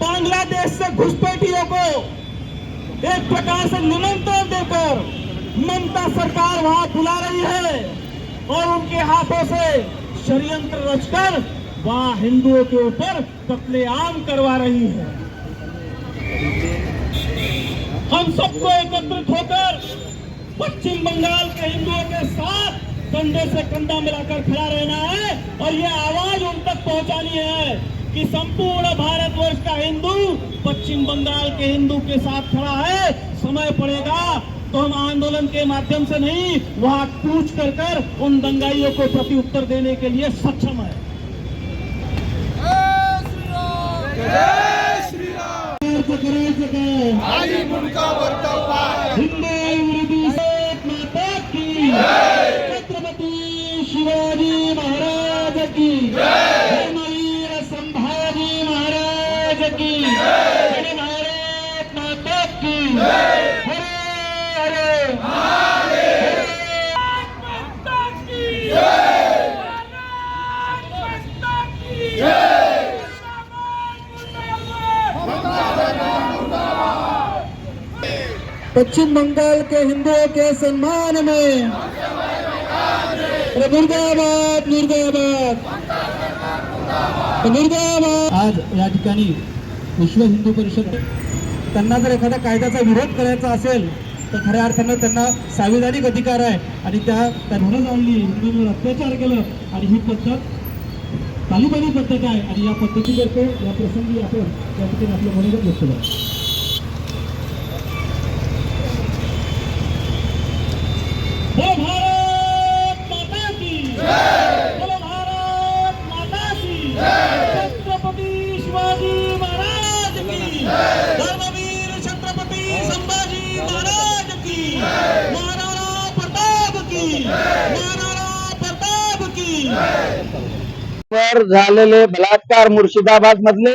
बांग्लादेश से घुसपैठियों को एक प्रकार से निमंत्रण देकर ममता सरकार वहाँ बुला रही है और उनके हाथों से षडयंत्र रचकर वहाँ हिंदुओं के ऊपर कत्लेआम करवा रही है। हम सबको एकत्रित होकर पश्चिम बंगाल के हिंदुओं के साथ कंधे से कंधा मिलाकर खड़ा रहना है और ये आवाज़ उन तक पहुंचानी है। कि संपूर्ण भारतवर्ष का हिंदू पश्चिम बंगाल के हिंदू के साथ खड़ा है। समय पड़ेगा तो हम आंदोलन के माध्यम से नहीं वहाँ कूच कर कर उन दंगाइयों को प्रति उत्तर देने के लिए सक्षम है। छत्रपती शिवाजी महाराज की की। आणि भारत माता की। हरे हरे। पश्चिम बंगाल के हिंदुओं के सम्मान में मुर्दाबाद मुर्दाबाद मुर्दाबाद आज या ठिकाणी विश्व हिंदू परिषद. त्यांना जर एखाद्या कायद्याचा विरोध करायचा असेल तर खऱ्या अर्थानं त्यांना संविधानिक अधिकार आहे. आणि त्या त्यांना जाणली हिंदूंवर अत्याचार केलं आणि ही पद्धत तालिबानी पद्धत आहे. आणि या पद्धतीतर्फे या प्रसंगी आपण या ठिकाणी आपलं मनोगत व्यक्त करू. वर झालेले बलात्कार मुर्शिदाबाद मधले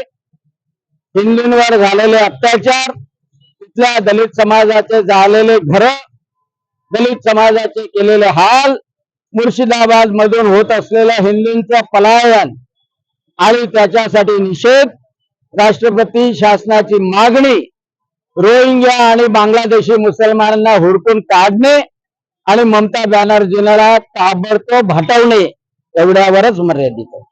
हिंदूंवर झालेले अत्याचार तिथल्या दलित समाजाचे झालेले घर दलित समाजाचे केलेले हाल मुर्शिदाबाद मधून होत असलेलं हिंदूंचं पलायन आणि त्याच्यासाठी निषेध राष्ट्रपती शासनाची मागणी रोहिंग्या आणि बांगलादेशी मुसलमानांना हुडकून काढणे आणि ममता बॅनर्जीला ताबडतोब हटवणे. एवढ्यावरच मर्यादित आहे.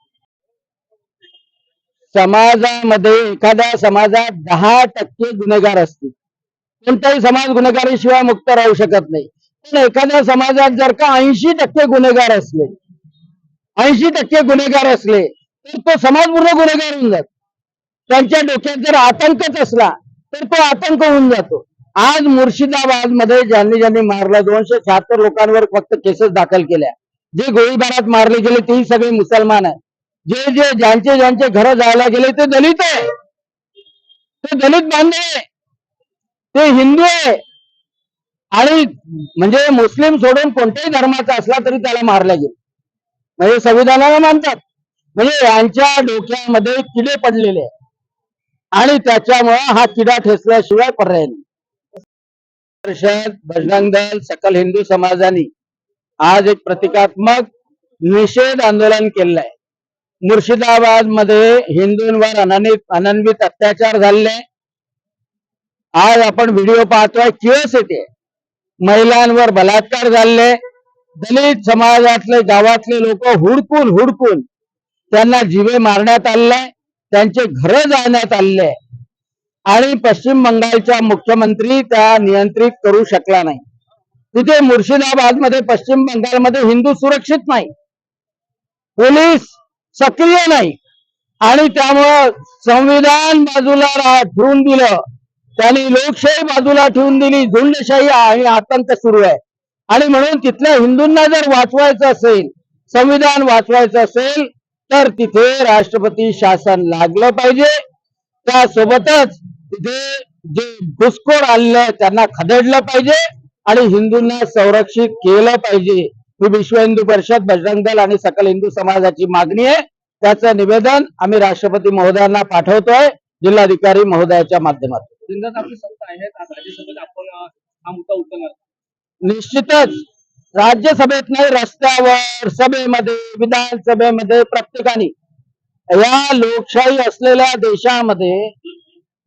समाजामध्ये एखाद्या समाजात दहा टक्के गुन्हेगार असतील. कोणताही समाज गुन्हेगारीशिवाय मुक्त राहू शकत नाही. पण एखाद्या समाजात जर का ऐंशी टक्के गुन्हेगार असले ऐंशी टक्के गुन्हेगार असले तर तो समाज पूर्ण गुन्हेगार होऊन जातो. त्यांच्या डोक्यात जर आतंकच असला तर तो आतंक होऊन जातो. आज मुर्शिदाबादमध्ये ज्यांनी ज्यांनी मारलं दोनशे शहात्तर लोकांवर फक्त केसेस दाखल केल्या. जे गोळीबारात मारले गेले तेही सगळे मुसलमान आहे. जे जे ज्यांचे ज्यांचे घर जायला गेले ते दलित आहे. ते दलित बांधव आहे. ते हिंदू आहे. आणि म्हणजे मुस्लिम सोडून कोणत्याही धर्माचा असला तरी त्याला मारला गेलं. म्हणजे संविधानाला मानतात. म्हणजे यांच्या डोक्यामध्ये किडे पडलेले आहे आणि त्याच्यामुळे हा किडा ठेचल्याशिवाय पर्याय नाही. परिषद बजरंग दल सकल हिंदू समाजाने आज एक प्रतिकात्मक निषेध आंदोलन केलेलं आहे मुर्शिदाबादमध्ये हिंदूंवर अनन्वित अनन्वित अत्याचार झालेले आज आपण व्हिडिओ पाहतोय किओस येते महिलांवर बलात्कार झाले दलित समाजातले गावातले लोक हुडकून हुडकून त्यांना जीवे मारण्यात आलेले त्यांचे घर जाळण्यात आलेले आणि पश्चिम बंगालच्या मुख्यमंत्री त्या नियंत्रित करू शकला नाही. तिथे मुर्शिदाबादमध्ये पश्चिम बंगालमध्ये हिंदू सुरक्षित नाही. पोलीस सक्रिय नाही. आणि त्यामुळं संविधान बाजूला ठेवून दिलं. त्यांनी लोकशाही बाजूला ठेवून दिली. झुंडशाही आणि आतंक सुरू आहे. आणि म्हणून तिथल्या हिंदूंना जर वाचवायचं असेल संविधान वाचवायचं असेल तर तिथे राष्ट्रपती शासन लागलं पाहिजे. त्यासोबतच तिथे जे घुसखोर आलेले त्यांना खदेडलं पाहिजे. आणि हिंदूंना संरक्षित केलं पाहिजे ही विश्व हिंदू परिषद बजरंग दल आणि सकल हिंदू समाजाची मागणी आहे. त्याचं निवेदन आम्ही राष्ट्रपती महोदयांना पाठवतोय जिल्हाधिकारी महोदयाच्या माध्यमातून. निश्चितच राज्यसभेत नाही रस्त्यावर सभेमध्ये विधानसभेमध्ये प्रत्येकाने या लोकशाही असलेल्या देशामध्ये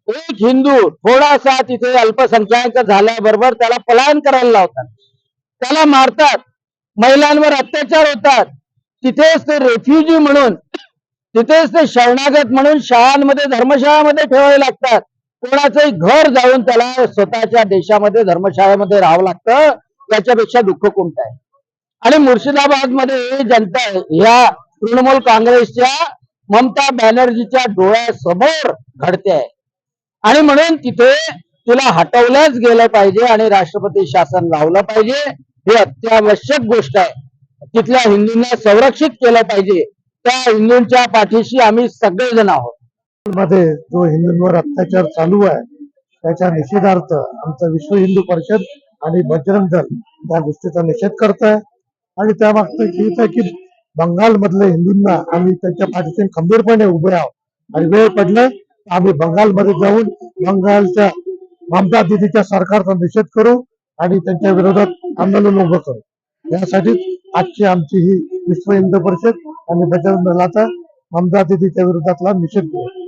एक हिंदू थोडासा तिथे अल्पसंख्याक झाल्याबरोबर त्याला पलायन करायला लावतात. त्याला मारतात महिलांवर अत्याचार होतात. तिथेच ते रेफ्युजी म्हणून तिथेच ते शरणागत म्हणून शाळांमध्ये धर्मशाळामध्ये ठेवावे लागतात. कोणाचंही घर जाऊन त्याला स्वतःच्या देशामध्ये धर्मशाळेमध्ये राहावं लागतं याच्यापेक्षा दुःख कोणतं आहे? आणि मुर्शिदाबादमध्ये जनता ह्या तृणमूल काँग्रेसच्या ममता बॅनर्जीच्या डोळ्यासमोर घडते आहे. आणि म्हणून तिथे तुला हटवलंच गेलं पाहिजे आणि राष्ट्रपती शासन लावलं पाहिजे हे अत्यावश्यक गोष्ट आहे. तिथल्या हिंदूंना संरक्षित केलं पाहिजे. त्या हिंदूंच्या पाठीशी आम्ही सगळेजण आहोत. मध्ये जो हिंदूंवर अत्याचार चालू आहे त्याच्या निषेधार्थ आमचं विश्व हिंदू परिषद आणि बजरंग दल त्या गोष्टीचा निषेध करत आहे आणि त्या मागचं हेच आहे की बंगालमधल्या हिंदूंना आम्ही त्यांच्या पाठीशी खंबीरपणे उभे आहोत. आणि वेळ पडलं आम्ही बंगालमध्ये जाऊन बंगालच्या ममता दिदीच्या सरकारचा निषेध करू आणि त्यांच्या विरोधात आंदोलन उभं करू. यासाठी आजची आमची ही विश्व हिंदू परिषद आणि बजरंग दलाचा ममता दिदीच्या विरोधातला निषेध करू